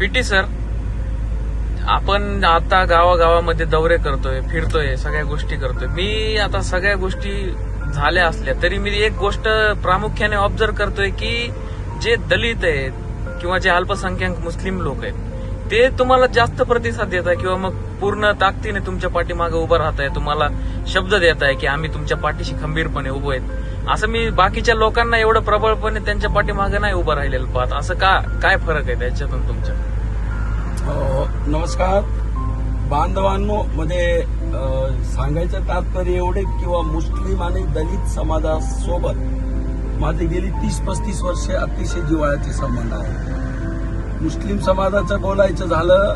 PT sir आपण आता गावागावामध्ये दौरे करतोय फिरतोय सगळ्या गोष्टी करतोय. मी आता सगळ्या गोष्टी झाल्या असल्या तरी मी एक गोष्ट प्रामुख्याने ऑब्झर्व करतोय की जे दलित आहेत किंवा जे अल्पसंख्याक मुस्लिम लोक आहेत ते तुम्हाला जास्त प्रतिसाद देत आहे किंवा मग पूर्ण ताकदीने तुमच्या पाठीमागे उभं राहत आहे तुम्हाला शब्द देत आहे की आम्ही तुमच्या पाठीशी खंबीरपणे उभं आहेत. असं मी बाकीच्या लोकांना एवढं प्रबळपणे त्यांच्या पाठीमागे नाही उभं राहिलेलं पाहत. असं का काय फरक आहे त्याच्यातून तुमच्या? नमस्कार. बांधवांनो मध्ये सांगायचं तात्पर्य एवढे किंवा मुस्लिम आणि दलित समाजासोबत माझे गेली तीस पस्तीस वर्षे अतिशय जिवाळ्याचे संबंध आहे मुस्लिम समाजाचं बोलायचं झालं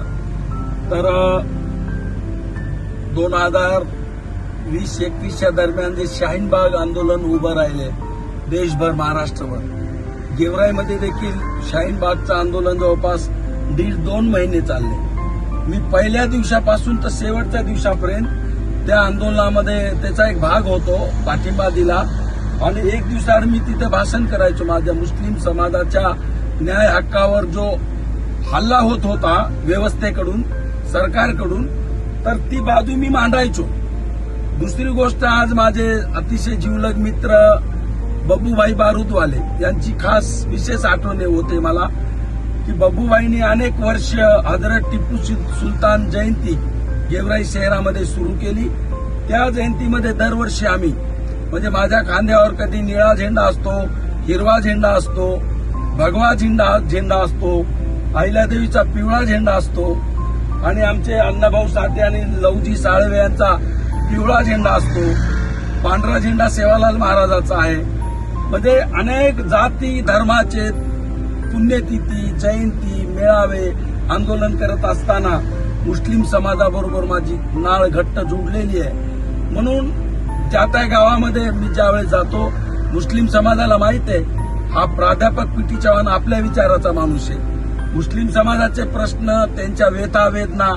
तर दोन हजार वीस एकवीसच्या दरम्यान जे शाहीनबाग आंदोलन उभं राहिले देशभर महाराष्ट्रभर. गेवराईमध्ये देखील शाहीनबागचं आंदोलन जवळपास दीड दोन महिने चालले. मी पहिल्या दिवसापासून तर शेवटच्या दिवसापर्यंत त्या आंदोलनामध्ये त्याचा एक भाग होतो पाठिंबा दिला. आणि एक दिवसाआड मी तिथे भाषण करायचो माझ्या मुस्लिम समाजाच्या न्याय हक्कावर जो हल्ला होत होता व्यवस्थेकडून सरकारकडून तर ती बाजू मी मांडायचो. दुसरी गोष्ट आज माझे अतिशय जीवलग मित्र बबूभाई बारूदवाले यांची खास विशेष आठवणे होते मला. की बबूबाईंनी अनेक वर्ष हजरत टिपू सु- सुलतान जयंती गेवराई शहरामध्ये सुरू केली. त्या जयंतीमध्ये दरवर्षी आम्ही म्हणजे माझ्या खांद्यावर कधी निळा झेंडा असतो हिरवा झेंडा असतो भगवा झेंडा झेंडा असतो अहिल्यादेवीचा पिवळा झेंडा असतो आणि आमचे अण्णाभाऊ साठे आणि लवजी साळवे यांचा पिवळा झेंडा असतो. पांढरा झेंडा सेवालाल महाराजाचा आहे. म्हणजे अनेक जाती धर्माचे पुण्यतिथी जयंती मेळावे आंदोलन करत असताना मुस्लिम समाजाबरोबर माझी नाळ घट्ट जोडलेली आहे. म्हणून त्या त्या गावामध्ये मी ज्यावेळेस जातो मुस्लिम समाजाला माहीत आहे हा प्राध्यापक पीटी चव्हाण आपल्या विचाराचा माणूस आहे. मुस्लिम समाजाचे प्रश्न त्यांच्या वेथा वेदना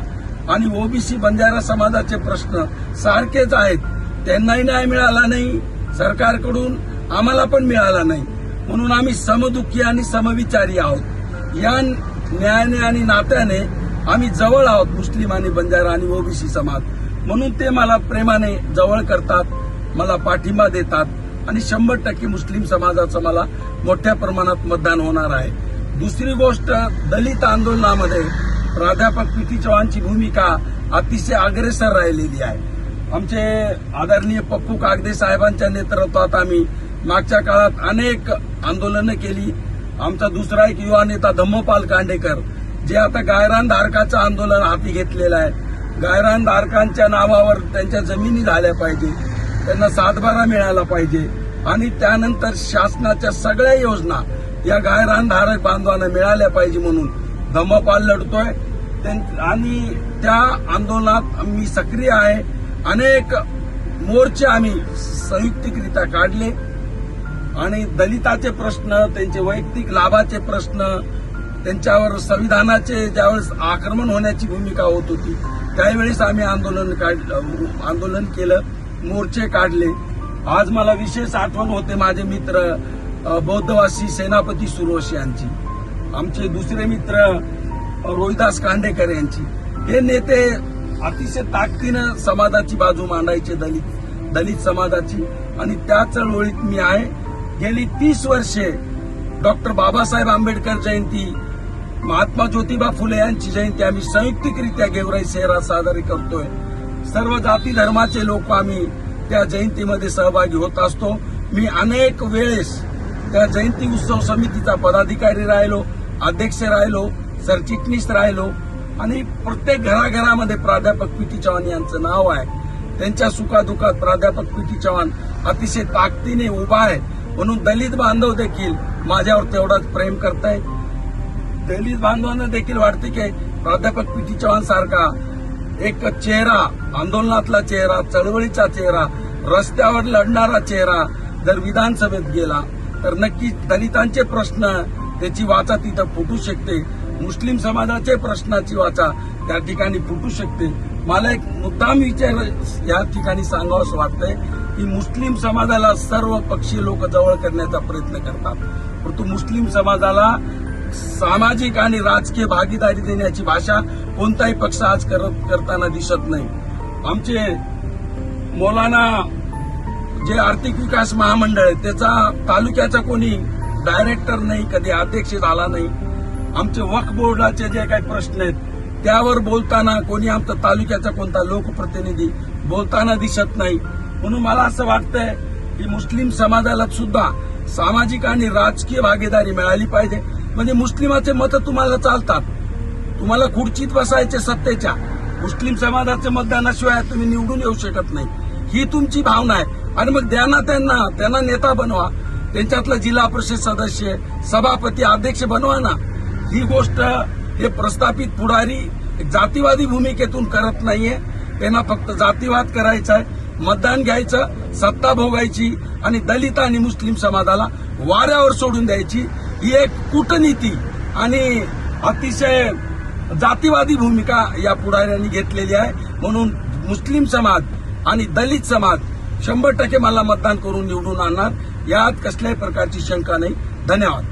आणि ओबीसी बंजारा समाजाचे प्रश्न सारखेच आहेत. त्यांनाही न्याय मिळाला नाही सरकारकडून आम्हाला पण मिळाला नाही. म्हणून आम्ही समदुःखी आणि समविचारी आहोत. या न्यायाने आणि नात्याने आम्ही जवळ आहोत मुस्लिम आणि बंजारा आणि ओबीसी समाज. म्हणून ते मला प्रेमाने जवळ करतात मला पाठिंबा देतात आणि शंभर टक्के मुस्लिम समाजाचं मला मोठ्या प्रमाणात मतदान होणार आहे. दुसरी गोष्ट दलित आंदोलनामध्ये प्राध्यापक पी टी चव्हाणची भूमिका अतिशय अग्रेसर राहिलेली आहे. आमचे आदरणीय पप्पू कागदे साहेबांच्या नेतृत्वात आम्ही मागच्या काळात अनेक आंदोलनं केली. आमचा दुसरा एक युवा नेता धम्मपाल कांडेकर जे आता गायरान धारकाचं आंदोलन हाती घेतलेलं आहे. गायरान धारकांच्या नावावर त्यांच्या जमिनी झाल्या पाहिजे त्यांना सातबारा मिळाला पाहिजे आणि त्यानंतर शासनाच्या सगळ्या योजना या गायरान धारक बांधवांना मिळाल्या पाहिजे म्हणून धम्मपाल लढतोय. त्यां- आणि त्या आंदोलनात मी सक्रिय आहे. अनेक मोर्चे आम्ही संयुक्तिकरित्या काढले. आणि दलिताचे प्रश्न त्यांचे वैयक्तिक लाभाचे प्रश्न त्यांच्यावर संविधानाचे ज्यावेळेस आक्रमण होण्याची भूमिका होत होती त्यावेळेस आम्ही आंदोलन काढ आंदोलन केलं मोर्चे काढले. आज मला विशेष आठवण होते माझे मित्र बौद्धवासी सेनापती सुरोश यांची आमचे दुसरे मित्र रोहिदास कांडेकर यांची. हे नेते अतिशय ताकदीनं समाजाची बाजू मांडायचे दलित दलित समाजाची. आणि त्या चळवळीत मी आहे. गेली तीस वर्षे डॉक्टर बाबासाहेब आंबेडकर जयंती महात्मा ज्योतिबा फुले यांची जयंती आम्ही संयुक्तिकरित्या गेवराई शहरात साजरी करतोय. सर्व जाती धर्माचे लोक आम्ही त्या जयंतीमध्ये सहभागी होत असतो. मी अनेक वेळेस त्या जयंती उत्सव समितीचा पदाधिकारी राहिलो अध्यक्ष राहिलो सरचिटणीस राहिलो आणि प्रत्येक घराघरामध्ये प्राध्यापक पी टी चव्हाण यांचं नाव आहे. त्यांच्या सुखादुखात प्राध्यापक पी टी चव्हाण अतिशय ताकदीने उभा आहे. म्हणून दलित बांधव देखील माझ्यावर तेवढाच प्रेम करतायत. दलित बांधवांना देखील वाटते की प्राध्यापक पी. टी. चव्हाण सारखा एक चेहरा आंदोलनातला चेहरा चळवळीचा चेहरा रस्त्यावर लढणारा चेहरा जर विधानसभेत गेला तर नक्की दलितांचे प्रश्न त्याची वाचा तिथं फुटू शकते. मुस्लिम समाजाचे प्रश्नाची वाचा त्या ठिकाणी फुटू शकते. मला एक मुद्दाम विचार या ठिकाणी सांगावंच वाटतंय. की मुस्लिम समाजाला सर्व पक्षीय लोक जवळ करण्याचा प्रयत्न करतात. परंतु मुस्लिम समाजाला सामाजिक आणि राजकीय भागीदारी देण्याची भाषा कोणताही पक्ष आज करत करताना दिसत नाही. आमचे मौलाना जे आर्थिक विकास महामंडळ आहे त्याचा तालुक्याचा कोणी डायरेक्टर नाही कधी अध्यक्ष झाला नाही. आमचे वक्फ बोर्डाचे जे काही प्रश्न आहेत त्यावर बोलताना कोणी आमचा तालुक्याचा कोणता लोकप्रतिनिधी बोलताना दिसत नाही. म्हणून मला असं वाटतंय की मुस्लिम समाजाला सुद्धा सामाजिक आणि राजकीय भागीदारी मिळाली पाहिजे. म्हणजे मुस्लिमाचे मत तुम्हाला चालतात. तुम्हाला खुर्चीत बसायचे सत्तेच्या. मुस्लिम समाजाचे मतदानाशिवाय तुम्ही निवडून येऊ शकत नाही. ही तुमची भावना आहे. आणि मग द्याना त्यांना त्यांना नेता बनवा. त्यांच्यातला जिल्हा परिषद सदस्य सभापती अध्यक्ष बनवा ना. ही गोष्ट हे प्रस्थापित पुढारी एक जातीवादी भूमिकेतून करत नाहीये. त्यांना फक्त जातीवाद करायचा आहे. मतदान घ्यायचं सत्ता भोगायची आणि दलित आणि मुस्लिम समाजाला वाऱ्यावर सोडून द्यायची ही एक कूटनीती आणि अतिशय जातीवादी भूमिका या पुढाऱ्यांनी घेतलेली आहे. म्हणून मुस्लिम समाज आणि दलित समाज शंभर टक्के मला मतदान करून निवडून आणणार. यात कसल्याही प्रकारची शंका नाही. धन्यवाद.